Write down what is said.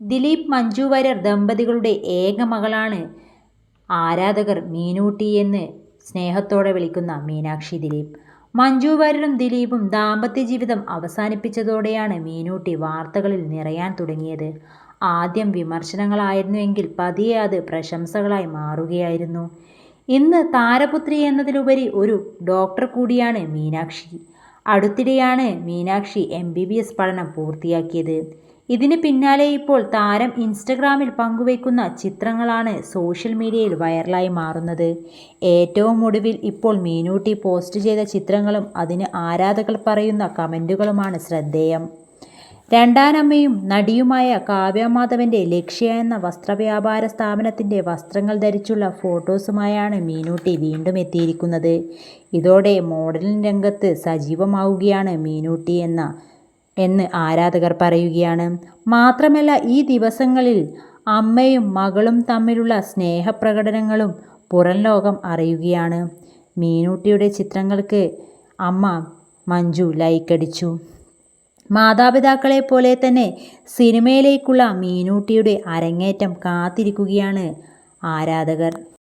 ദിലീപ് മഞ്ജു വാര്യർ ദമ്പതികളുടെ ഏക മകളാണ് ആരാധകർ മീനൂട്ടി എന്ന് സ്നേഹത്തോടെ വിളിക്കുന്ന മീനാക്ഷി ദിലീപ്. മഞ്ജു വാര്യരും ദിലീപും ദാമ്പത്യ ജീവിതം അവസാനിപ്പിച്ചതോടെയാണ് മീനൂട്ടി വാർത്തകളിൽ നിറയാൻ തുടങ്ങിയത്. ആദ്യം വിമർശനങ്ങളായിരുന്നുവെങ്കിൽ പതിയെ അത് പ്രശംസകളായി മാറുകയായിരുന്നു. ഇന്ന് താരപുത്രി എന്നതിലുപരി ഒരു ഡോക്ടർ കൂടിയാണ് മീനാക്ഷി. അടുത്തിടെയാണ് Meenakshi M B B S പഠനം പൂർത്തിയാക്കിയത്. ഇതിന് പിന്നാലെ ഇപ്പോൾ താരം ഇൻസ്റ്റഗ്രാമിൽ പങ്കുവയ്ക്കുന്ന ചിത്രങ്ങളാണ് സോഷ്യൽ മീഡിയയിൽ വൈറലായി മാറുന്നത്. ഏറ്റവും ഒടുവിൽ ഇപ്പോൾ മീനൂട്ടി പോസ്റ്റ് ചെയ്ത ചിത്രങ്ങളും അതിന് ആരാധകർ പറയുന്ന കമന്റുകളുമാണ് ശ്രദ്ധേയം. രണ്ടാനമ്മയും നടിയുമായ കാവ്യമാധവന്റെ ലക്ഷ്യ എന്ന വസ്ത്രവ്യാപാര സ്ഥാപനത്തിന്റെ വസ്ത്രങ്ങൾ ധരിച്ചുള്ള ഫോട്ടോസുമായാണ് മീനൂട്ടി വീണ്ടും എത്തിയിരിക്കുന്നത്. ഇതോടെ മോഡലിംഗ് രംഗത്ത് സജീവമാവുകയാണ് മീനൂട്ടി എന്ന് ആരാധകർ പറയുകയാണ്. മാത്രമല്ല ഈ ദിവസങ്ങളിൽ അമ്മയും മകളും തമ്മിലുള്ള സ്നേഹപ്രകടനങ്ങളും പുറം ലോകം അറിയുകയാണ്. മീനൂട്ടിയുടെ ചിത്രങ്ങൾക്ക് അമ്മ മഞ്ജു ലൈക്കടിച്ചു. മാതാപിതാക്കളെ പോലെ തന്നെ സിനിമയിലേക്കുള്ള മീനൂട്ടിയുടെ അരങ്ങേറ്റം കാത്തിരിക്കുകയാണ് ആരാധകർ.